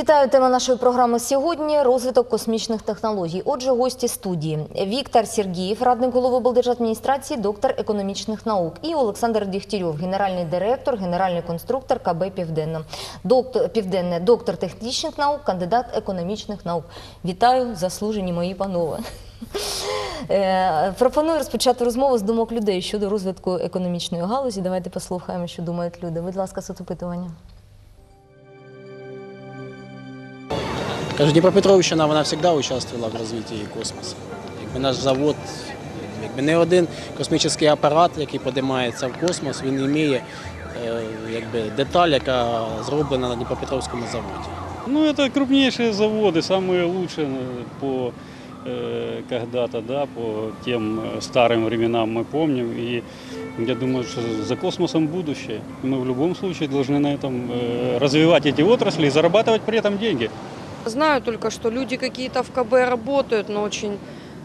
Вітаю тема нашої програми сьогодні. Розвиток космічних технологій. Отже, гості студії Віктор Сергієв, радник голови облдержадміністрації, доктор економічних наук, і Олександр Дігтярьов, генеральний директор, генеральний конструктор КБ доктор Південне, доктор технічних наук, кандидат економічних наук. Вітаю, заслужені мої панове. Е, Пропоную розпочати розмову з думок людей щодо розвитку економічної галузі. Давайте послухаємо, що думають люди. Будь ласка, соцопитування. Каже, Дніпропетровщина вона завжди участвувала в розвитку космосу. Якби наш завод, якби не один космічний апарат, який подимається в космос, він має е, якби, деталь, яка зроблена на Дніпропетровському заводі. Ну, это крупнейшие заводы, самые лучшие э, по э, когда-то, да, по тем э, старым временам мы помним. И я думаю, что за космосом будущее. И Мы в любом случае должны на этом э, развивать эти отрасли и зарабатывать при этом деньги. Знаю только, что люди какие-то в КБ работают, но очень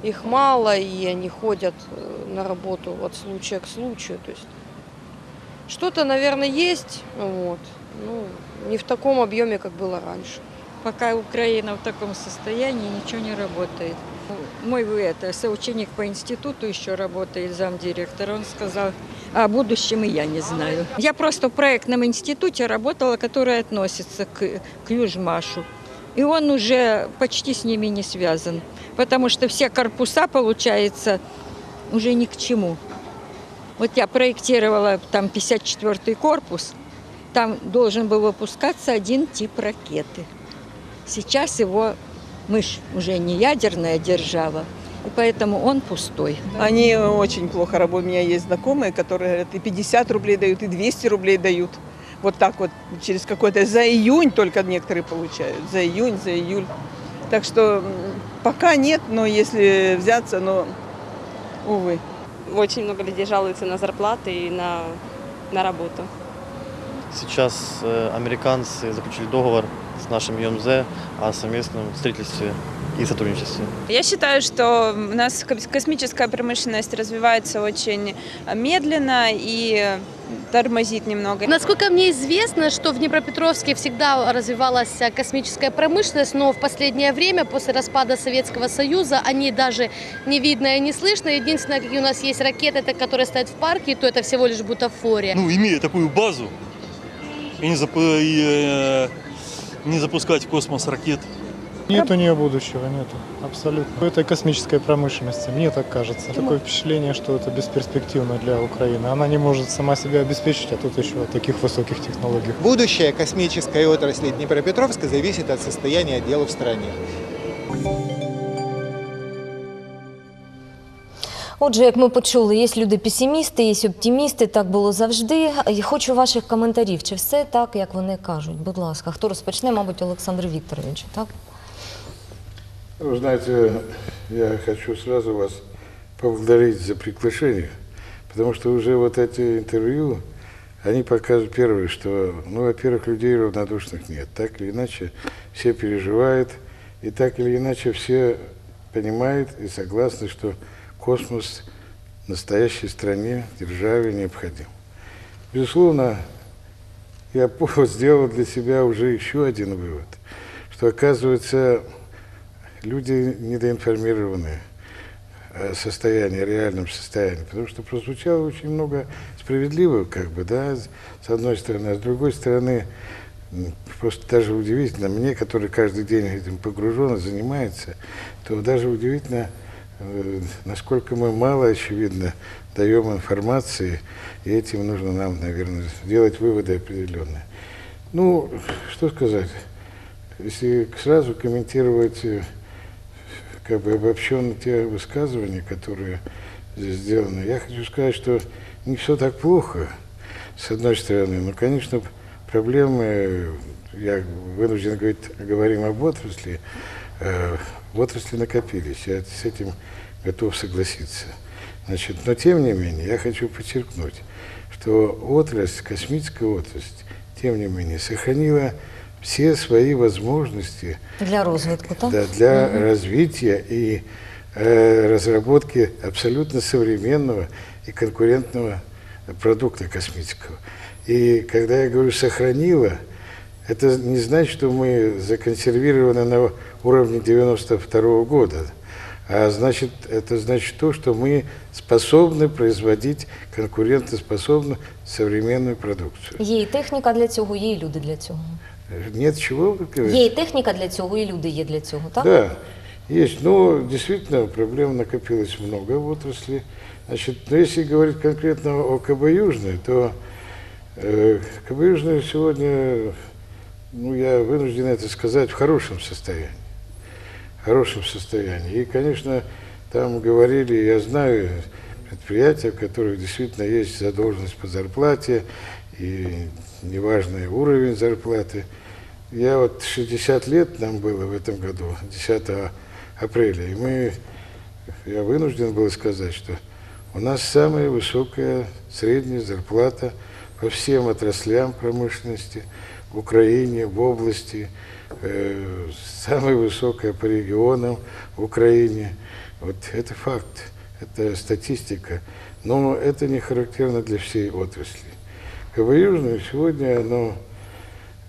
их мало, и они ходят э, на работу от случая к случаю. То есть что-то, наверное, есть, вот, ну, не в таком объеме, как было раньше. Пока Украина в таком состоянии, ничего не работает. Мой это, соученик по институту еще работает, замдиректора, он сказал, а о будущем и я не знаю. Я просто в проектном институте работала, который относится к, к Южмашу. И он уже почти с ними не связан, потому что все корпуса, получается, уже ни к чему. Вот я проектировала там 54-й корпус, там должен был выпускаться один тип ракеты. Сейчас его, мы уже не ядерная держава, и поэтому он пустой. Они очень плохо работают. У меня есть знакомые, которые говорят, и 50 рублей дают, и 200 рублей дают. Вот так вот, через какой-то... За июнь только некоторые получают. За июнь, за июль. Так что пока нет, но если взяться, но, увы. Очень много людей жалуются на зарплаты и на, на работу. Сейчас э, американцы заключили договор с нашим ЮМЗ о совместном строительстве и сотрудничестве. Я считаю, что у нас кос- космическая промышленность развивается очень медленно и тормозит немного. Насколько мне известно, что в Днепропетровске всегда развивалась космическая промышленность, но в последнее время, после распада Советского Союза, о ней даже не видно и не слышно. Единственное, какие у нас есть ракеты, это которые стоят в парке, и то это всего лишь бутафория. ну, имея такую базу, и не, зап- и, э, не запускать в космос ракет. Нет у нее будущего, нету. Абсолютно. Это космическая промышленность, мне так кажется. Такое впечатление, что это бесперспективно для Украины. Она не может сама себя обеспечить, а тут еще о таких высоких технологиях. Будущее космической отрасли Днепропетровска зависит от состояния дел в стране. Отже, як ми почули, є люди песимісти, є оптимісти, так було завжди. І хочу ваших коментарів. Чи все так, як вони кажуть? Будь ласка, хто розпочне, мабуть, Олександр Вікторович, так? Вы знаете, я хочу сразу вас поблагодарить за приглашение, потому что уже вот эти интервью, они показывают первое, что, ну, во-первых, людей равнодушных нет. Так или иначе, все переживают, и так или иначе все понимают и согласны, что космос настоящей стране, державе необходим. Безусловно, я сделал для себя уже еще один вывод, что, оказывается, люди недоинформированы о состоянии, о реальном состоянии, потому что прозвучало очень много справедливого, как бы, да, с одной стороны, а с другой стороны, просто даже удивительно, мне, который каждый день этим погружен и занимается, то даже удивительно, насколько мы мало, очевидно, даем информации, и этим нужно нам, наверное, делать выводы определенные. Ну, что сказать, если сразу комментировать э, как бы обобщенно те высказывания, которые здесь сделаны, я хочу сказать, что не все так плохо, с одной стороны. Но, конечно, проблемы, я вынужден говорить, говорим об отрасли, э, отрасли накопились, я с этим готов согласиться. Значит, но тем не менее, я хочу подчеркнуть, что отрасль, космическая отрасль, тем не менее, сохранила все свои возможности Для розвитку, так? да, для развития и э, разработки абсолютно современного и конкурентного продукта космического. И когда я говорю сохранила, это не значит, что мы законсервированы на уровне 92 года. А значит, это значит то, что мы способны производить конкурентоспособную современную продукцию. Є і техніка для цього, є і люди для цього. Нет чего, вы говорите? Є і техніка для цього, і люди є для цього, так? Да, есть. Но действительно проблем накопилось много в отрасли. Значит, но если говорить конкретно о КБ Южной, то э, КБ Южная сегодня, ну, я вынужден это сказать, в хорошем состоянии. В хорошем состоянии. И, конечно, там говорили, я знаю, предприятия, в которых действительно есть задолженность по зарплате и неважный уровень зарплаты. Я вот 60 лет нам было в этом году, 10 апреля, и мы, я вынужден был сказать, что у нас самая высокая средняя зарплата по всем отраслям промышленности в Украине, в области, э, самая высокая по регионам в Украине. Вот это факт, это статистика, но это не характерно для всей отрасли. КБ Южное сегодня оно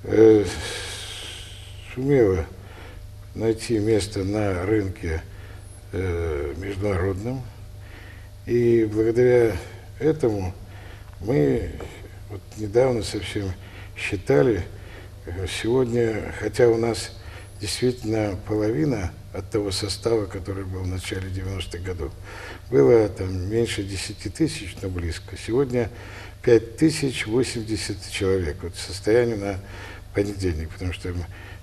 э, сумело найти место на рынке э, международном. И благодаря этому мы вот недавно совсем считали, э, сегодня, хотя у нас действительно половина от того состава, который был в начале 90-х годов, было там меньше 10 тысяч, но близко. Сегодня 5080 человек. Вот состояние на понедельник, потому что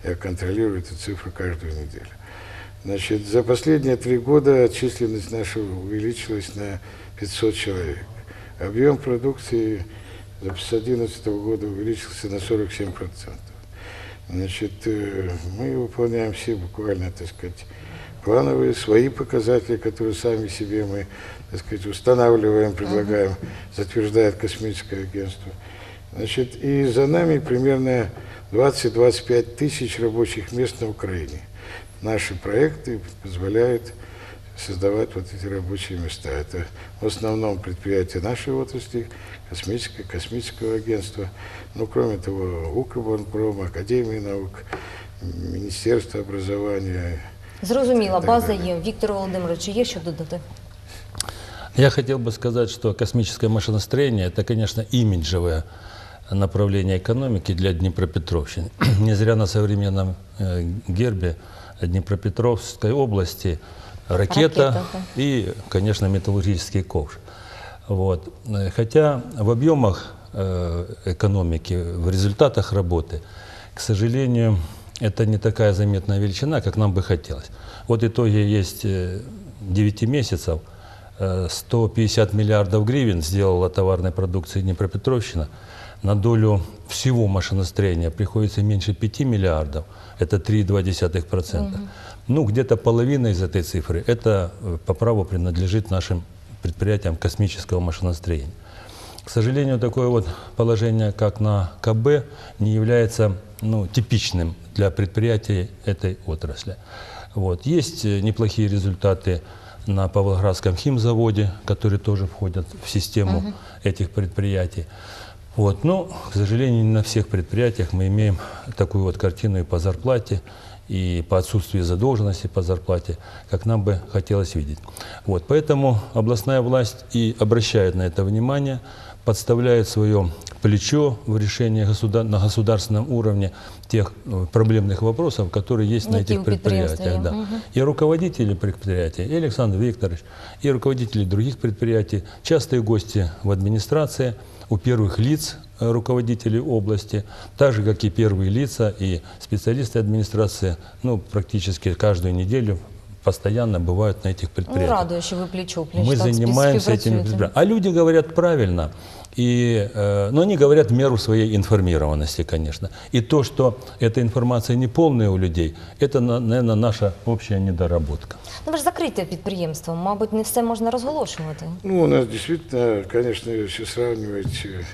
я контролирую эту цифру каждую неделю. Значит, за последние три года численность наша увеличилась на 500 человек. Объем продукции с 2011 года увеличился на 47%. Значит, э, мы выполняем все буквально, так сказать, плановые свои показатели, которые сами себе мы, так сказать, устанавливаем, предлагаем, затверждает космическое агентство. Значит, и за нами примерно 20-25 тысяч рабочих мест на Украине. Наши проекты позволяют создавать вот эти рабочие места. Это в основном предприятия нашей отрасли, космическое, космического агентства, ну, кроме того, Укрборонпром, Академии наук, Министерство образования. Зрозуміла, Так база далі. є. Віктор Володимирович, є що додати? Я хотел бы сказать, что космическое машиностроение – это, конечно, имиджевое направление экономики для Днепропетровщины. Не зря на современном э, гербе Днепропетровской области ракета, Ракета, да. и, конечно, металлургический ковш. Вот. Э, Хотя в объемах э, экономики, в результатах работы, к сожалению, это не такая заметная величина, как нам бы хотелось. Вот итоги есть э, 9 месяцев, э, 150 миллиардов гривен сделала товарной продукции Днепропетровщина. На долю всего машиностроения приходится меньше 5 миллиардов, это 3,2%. Ну, где-то половина из этой цифры, это э, по праву принадлежит нашим предприятиям космического машиностроения. К сожалению, такое вот положение, как на КБ, не является ну, типичным для предприятий этой отрасли. Вот. Есть э, неплохие результаты на Павлоградском химзаводе, которые тоже входят в систему этих предприятий. Вот. Но, к сожалению, не на всех предприятиях мы имеем такую вот картину и по зарплате, и по отсутствию задолженности по зарплате, как нам бы хотелось видеть. Вот. Поэтому областная власть и обращает на это внимание, подставляет свое плечо в решении государ- на государственном уровне тех э, проблемных вопросов, которые есть на Які этих у предприятиях. підприємства Да. є. Мгм. И руководители предприятий, и Александр Викторович, и руководители других предприятий, частые гости в администрации, у первых лиц э, руководителей области, так же, как и первые лица и специалисты администрации, ну, практически каждую неделю постоянно бывают на этих Ну, предприятиях. радує, що ви плечо пліч Мы так занимаемся этими співпрацюєте. предприятиями. А люди говорят правильно. И, э, но они говорят в меру своей информированности, конечно. И то, что эта информация не полная у людей, это, наверное, наша общая недоработка. Ну, ви ж закрите підприємство, мабуть, не все можна розголошувати. Ну, у нас действительно, конечно, если сравнивать э,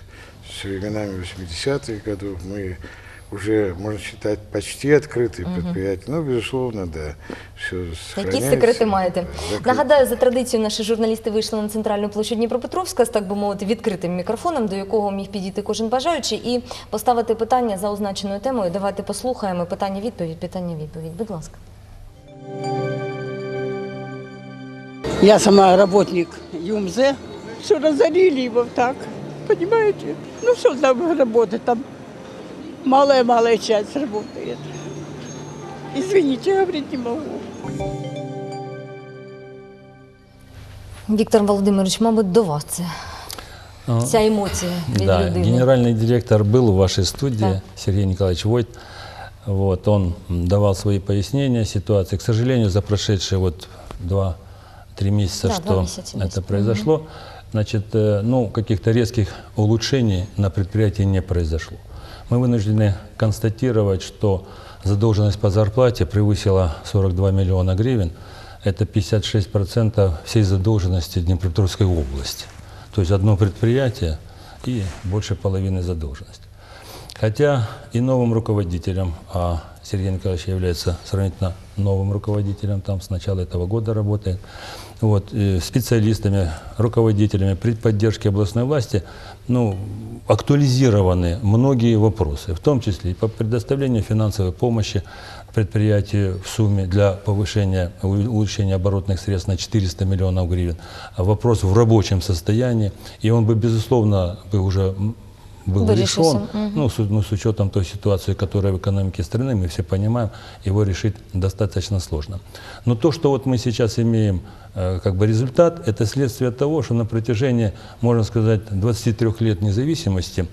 с временами 80-х годов, мы уже, можно считать, почти открытые предприятия. Ну, безусловно, да, все Які секрети маєте? Нагадаю, за традицією наші журналісти вийшли на центральну площу Дніпропетровська з так би мовити відкритим мікрофоном, до якого міг підійти кожен бажаючий, і поставити питання за означеною темою. Давайте послухаємо питання відповідь, питання відповідь. Будь ласка. Я сама работник ЮМЗ. Все разорили его так, понимаете? Ну, все там работает, там малая-малая часть работает. Извините, говорить не могу. Віктор Володимирович, мабуть, до вас це Ну, ця емоція від Да, людини. генеральный директор был в вашей студии, Да. Сергей Николаевич Войт. Вот, он м, давал свои пояснения ситуации. К сожалению, за прошедшие вот два-три месяца, Да, два что месяца это есть. произошло, значит, э, ну, каких-то резких улучшений на предприятии не произошло. Мы вынуждены констатировать, что задолженность по зарплате превысила 42 миллиона гривен. Это 56% всей задолженности Днепропетровской области. То есть одно предприятие и больше половины задолженности. Хотя и новым руководителем, а Сергей Николаевич является сравнительно новым руководителем, там с начала этого года работает, вот, специалистами, руководителями при поддержке областной власти ну, актуализированы многие вопросы, в том числе и по предоставлению финансовой помощи предприятию в сумме для повышения, улучшения оборотных средств на 400 миллионов гривен. А вопрос в рабочем состоянии, и он бы, безусловно, бы уже был решен, ну, с, ну, с учетом той ситуации, которая в экономике страны, мы все понимаем, его решить достаточно сложно. Но то, что вот мы сейчас имеем э, как бы результат, это следствие того, что на протяжении, можно сказать, 23 лет независимости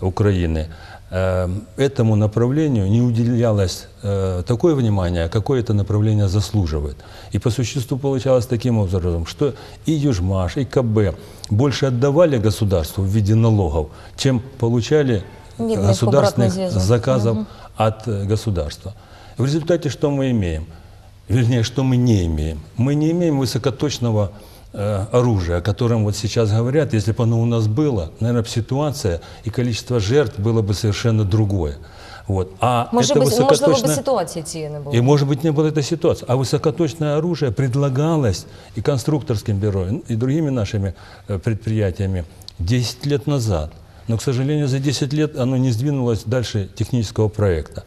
Украины э, этому направлению не уделялось э, такое внимание, какое это направление заслуживает. И по существу получалось таким образом, что и Южмаш, и КБ больше отдавали государству в виде налогов, чем получали Видно, государственных обратный зв'язок. заказов Мгм. от э, государства. В результате что мы имеем? Вернее, что мы не имеем? Мы не имеем высокоточного э, оружия, о котором вот сейчас говорят. Если бы оно у нас было, наверное, ситуация и количество жертв было бы совершенно другое. Вот. А Може это би, можливо, би высокоточное- ситуації цієї не було. и, может быть, не было этой ситуации. А высокоточное оружие предлагалось и конструкторским бюро, и другими нашими э, предприятиями 10 лет назад. Но, к сожалению, за 10 лет оно не сдвинулось дальше технического проекта.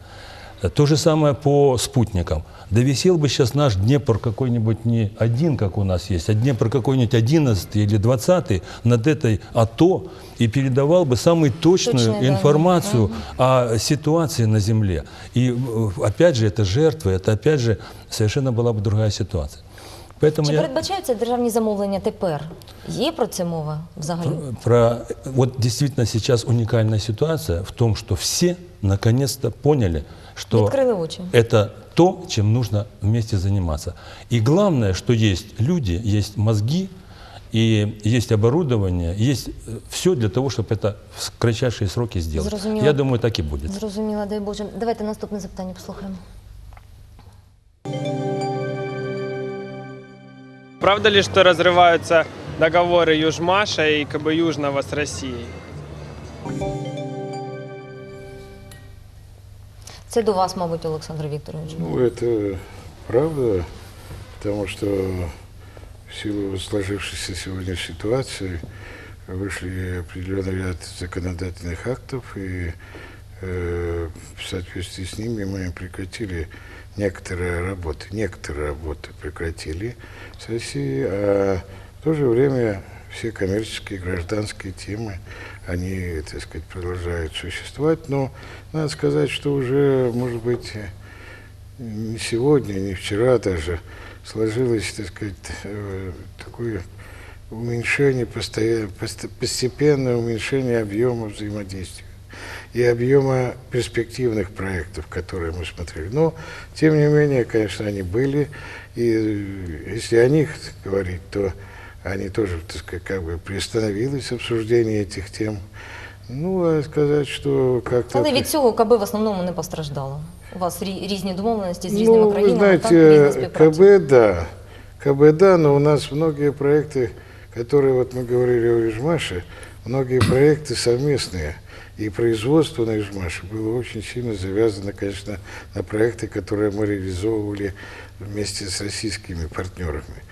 Э, То же самое по спутникам. Да висел бы сейчас наш Днепр какой-нибудь не один, как у нас есть, а Днепр какой-нибудь 11 или 20 над этой АТО и передавал бы самую точную данные. информацию о ситуации на земле. И э, опять же, это жертвы, это опять же совершенно была бы другая ситуация. Поэтому Чи я передбачаються державні замовлення тепер? Є про це мова взагалі? про вот действительно сейчас уникальная ситуация в том, что все наконец-то поняли, что Відкрили очі. это то, чем нужно вместе заниматься. И главное, что есть люди, есть мозги, и есть оборудование, есть все для того, чтобы это в кратчайшие сроки сделать. Зрозуміло. Я думаю, так и будет. Зрозуміла, дай Боже. Давайте наступне запитання послухаємо. Правда ли, что разрываются договоры Южмаша и КБ Южного с Россией? Це до вас, мабуть, Олександр Вікторович. Ну, это правда, потому что в силу сложившейся сегодня ситуации вышли определенный ряд законодательных актов, и э, в соответствии с ними мы прекратили некоторые работы, некоторые работы прекратили с Россией, а в то же время все коммерческие гражданские темы, они, так сказать, продолжают существовать, но надо сказать, что уже, может быть, не сегодня, не вчера даже сложилось, так сказать, э, такое уменьшение, постепенное уменьшение объема взаимодействия и объема перспективных проектов, которые мы смотрели. Но, тем не менее, конечно, они были, и э, если о них говорить, то они тоже, так сказать, как бы приостановилось обсуждение этих тем. Ну, а сказать, что как-то... Але від цього КБ в основному не постраждало. У вас рі- різні домовленості з різними Ну, вы країнами, так? знаете, різна співпраця. КБ, да. КБ, да, но у нас многие проекты, которые, вот мы говорили о Южмаше, многие проекты совместные. И производство на Ижмаше было очень сильно завязано, конечно, на проекты, которые мы реализовывали вместе с российскими партнерами.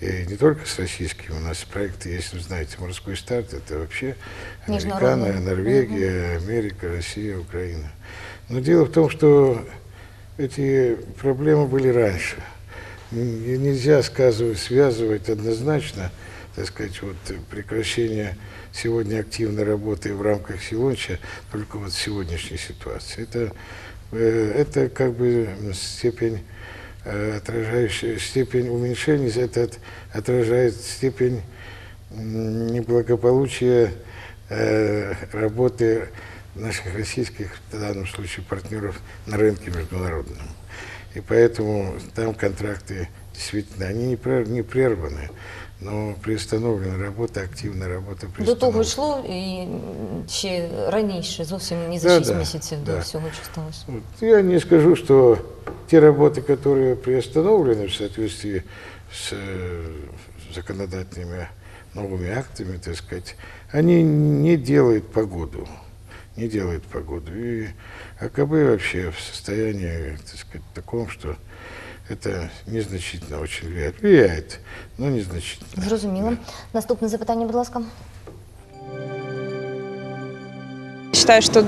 И не только с российскими, у нас проекты есть, вы знаете, «Морской старт» — это вообще. Американо, Норвегия, Америка, Россия, Украина. Но дело в том, что эти проблемы были раньше. И нельзя сказывать, связывать однозначно, так сказать, вот прекращение сегодня активной работы в рамках Силонча только вот сегодняшней ситуации. Это, э, это как бы степень э, отражающая степень уменьшения, это от- отражает степень неблагополучия э, работы наших российских, в данном случае, партнеров на рынке международном. И поэтому там контракты действительно, они не прерваны, но приостановлена работа, активна работа До того приостановлена. йшло і м, ще раніше, зовсім не за Да, 6 да, місяців до да. всього, що сталося. Вот. Я не скажу, что те работы, которые приостановлены в соответствии с э, законодательными новыми актами, так сказать, они не делают погоду. Не делают погоду. И АКБ вообще в состоянии, так сказать, таком, что это незначительно очень влияет. Влияет, но незначительно. Зрозуміло. Наступне запитання, будь ласка. Считаю, что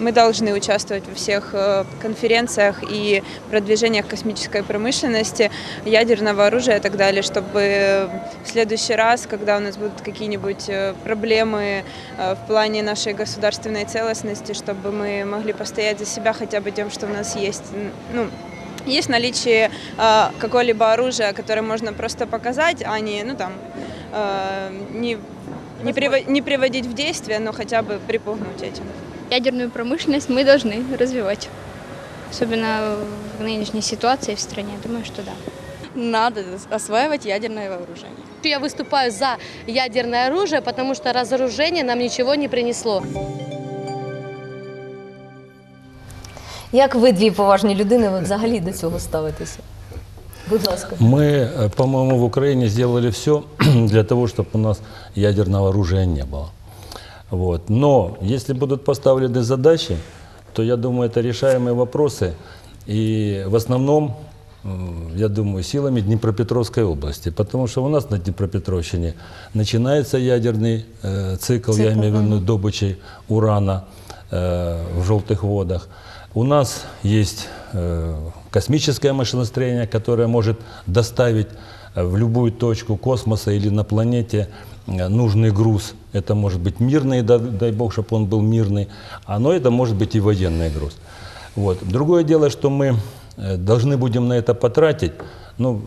мы должны участвовать во всех э, конференциях и продвижениях космической промышленности, ядерного оружия и так далее, чтобы в следующий раз, когда у нас будут какие-нибудь э, проблемы э, в плане нашей государственной целостности, чтобы мы могли постоять за себя хотя бы тем, что у нас есть. Ну, есть наличие э, какого-либо оружия, которое можно просто показать, а не, ну там, э, не, не, приво- не приводить в действие, но хотя бы припугнуть этим. Ядерную промышленность мы должны развивать. Особенно в нынешней ситуации в стране. Думаю, что да. Надо осваивать ядерное вооружение. Я выступаю за ядерное оружие, потому что разоружение нам ничего не принесло. Як ви дві поважні людини, ви взагалі до цього ставитеся? Будь ласка. Мы, э, по-моему, в Украине сделали все для того, чтобы у нас ядерного оружия не было. Вот. Но если будут поставлены задачи, то я думаю, это решаемые вопросы. И в основном, м, я думаю, силами Днепропетровской области. Потому что у нас на Днепропетровщине начинается ядерный э, цикл, я Цикл, имею в виду мгм. добычей урана э, в желтых водах. У нас есть э, космическое машиностроение, которое может доставить э, в любую точку космоса или на планете э, нужный груз. Это может быть мирный, да- дай бог, чтобы он был мирный, но это может быть и военный груз. Вот. Другое дело, что мы должны будем на это потратить, ну,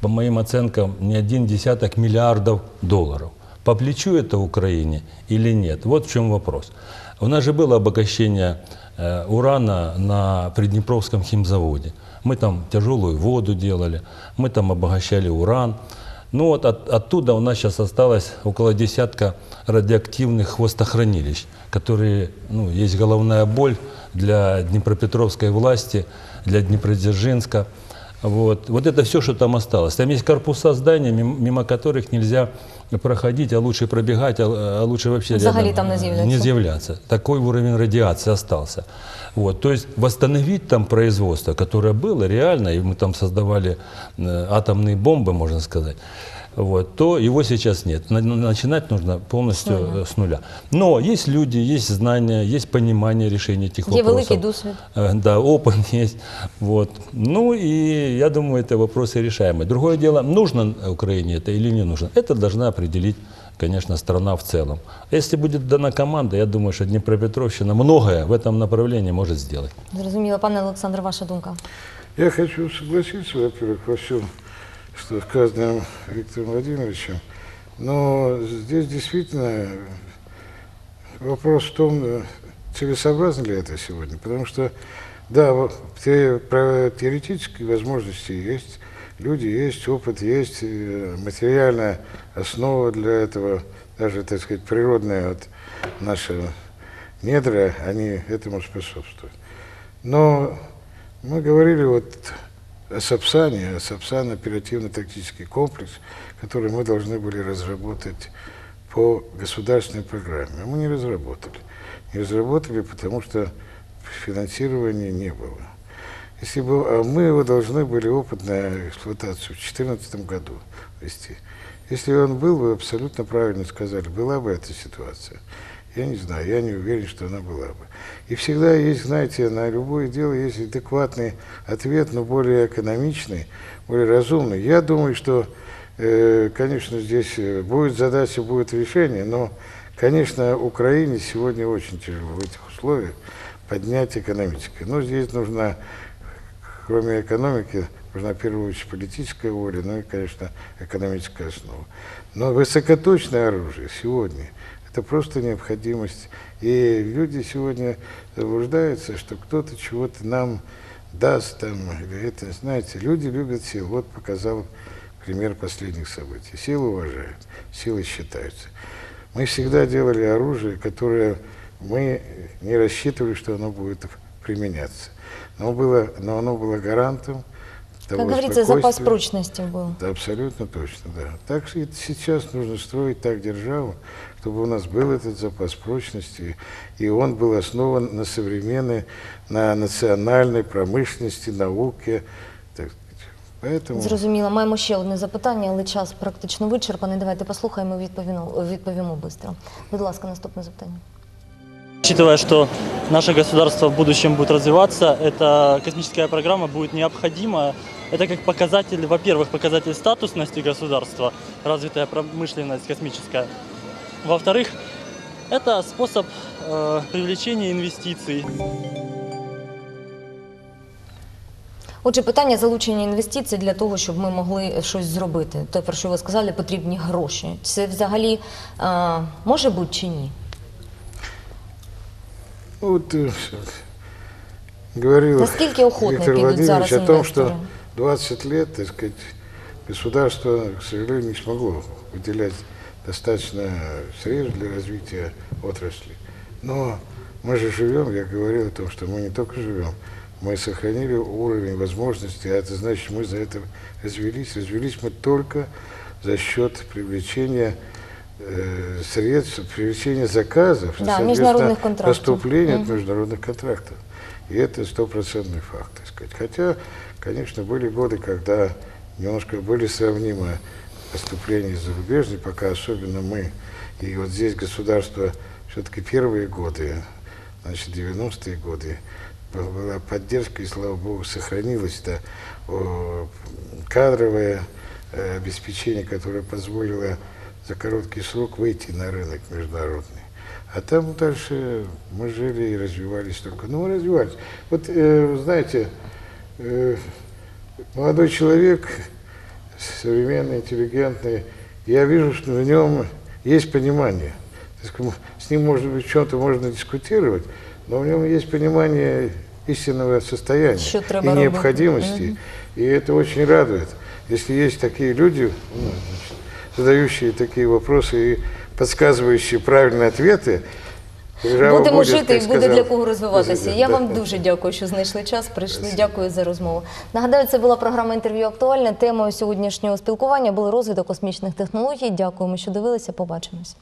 по моим оценкам, не один десяток миллиардов долларов. По плечу это Украине или нет? Вот в чем вопрос. У нас же было обогащение урана на Приднепровском химзаводе. Мы там тяжелую воду делали, мы там обогащали уран. Ну вот от- оттуда у нас сейчас осталось около десятка радиоактивных хвостохранилищ, которые, ну, есть головная боль для Днепропетровской власти, для Днепродзержинска. Вот. вот это все, что там осталось. Там есть корпуса зданий, мимо, которых нельзя проходить, а лучше пробегать, а, а лучше вообще Взагалі там не э, з'являться. не з'являться. Такой уровень радиации остался. Вот. То есть восстановить там производство, которое было реально, и мы там создавали э, атомные бомбы, можно сказать, вот, то его сейчас нет. На- на- Начинать нужно полностью С нуля. э, с нуля. Но есть люди, есть знания, есть понимание решения этих Є вопросов. великий досвід. Э, Да, опыт есть. Вот. Ну и я думаю, это вопросы решаемые. Другое дело, нужно Украине это или не нужно. Это должна определить, конечно, страна в целом. Если будет дана команда, я думаю, что Днепропетровщина многое в этом направлении может сделать. Зрозуміло. Пане Олександр, ваша думка. Я хочу согласиться, во-первых, во всем, что сказано Виктором Владимировичем, но здесь действительно вопрос в том, целесообразно ли это сегодня, потому что, да, те- теоретические возможности есть, люди есть, опыт есть, э, материальная основа для этого, даже, так сказать, природная вот наша недра, они этому способствуют. Но мы говорили вот Сапсане, а Сапсан оперативно-тактический комплекс, который мы должны были разработать по государственной программе. Мы не разработали. Не разработали, потому что финансирования не было. Если бы, а мы его должны были опытную эксплуатацию в 2014 году вести. Если он был, вы абсолютно правильно сказали, была бы эта ситуация. Я не знаю, я не уверен, что она была бы. И всегда есть, знаете, на любое дело есть адекватный ответ, но более экономичный, более разумный. Я думаю, что, э, конечно, здесь э, будет задача, будет решение, но, конечно, Украине сегодня очень тяжело в этих условиях поднять экономическое. Но здесь нужна, кроме экономики, нужна в первую очередь политическая воля, ну и, конечно, экономическая основа. Но высокоточное оружие сегодня – это просто необходимость. И люди сегодня заблуждаются, что кто-то чего-то нам даст. Там, или это, знаете, люди любят силу. Вот показал пример последних событий. Силу уважают, силы считаются. Мы всегда делали оружие, которое мы не рассчитывали, что оно будет применяться. Но, было, но оно было гарантом того Как говорится, запас спокойствия. прочности был. Да, абсолютно точно, да. Так что и сейчас нужно строить так державу, чтобы у нас был этот запас прочности, и он был основан на современной, на национальной промышленности, науке. Так сказать. Поэтому Зрозуміло. Маємо ще одне запитання, але час практично вичерпаний. Давайте послухаємо, відповімо, відповімо швидко. Будь ласка, наступне запитання. Учитывая, что наше государство в будущем будет развиваться, эта космическая программа будет необходима. Это как показатель, во-первых, показатель статусности государства, развитая промышленность космическая. Во-вторых, это способ э, привлечения инвестиций. Отже, питання залучення інвестицій для того, щоб ми могли щось зробити. Те, про що ви сказали, потрібні гроші. Це взагалі а, може бути чи ні? ну, вот, э, говорил Наскільки охотно Виктор підуть Владимирович зараз о том, інвестори? Что 20 лет, так сказать, государство, к сожалению, не смогло выделять достаточно средств для развития отрасли. Но мы же живем, я говорил о том, что мы не только живем, мы сохранили уровень возможностей, а это значит, мы за это развелись. Развелись мы только за счет привлечения э, средств, привлечения заказов, Да, международных контрактов. поступления от Мгм. международных контрактов. И это стопроцентный факт, так сказать. Хотя, конечно, были годы, когда немножко были сравнимы поступления зарубежные, пока особенно мы. И вот здесь государство все-таки первые годы, значит, 90-е годы, была поддержка, и, слава богу, сохранилось это о, кадровое э, обеспечение, которое позволило за короткий срок выйти на рынок международный. А там дальше мы жили и развивались только. Ну, мы развивались. Вот, э, знаете, э, молодой человек, современный, интеллигентный, я вижу, что в нем есть понимание. С ним, может быть, в чем-то можно дискутировать, но в нем есть понимание истинного состояния и необходимости. Мгм. И это очень радует, если есть такие люди, ну, значит, задающие такие вопросы и подсказывающие правильные ответы. держава Будемо будет, жити і как буде сказал для кого розвиватися. президент, Я да. вам дуже дякую, що знайшли час. Прийшли. Дякую за розмову. Нагадаю, це була програма інтерв'ю актуальне. Темою сьогоднішнього спілкування були розвиток космічних технологій. Дякуємо, що дивилися. Побачимось.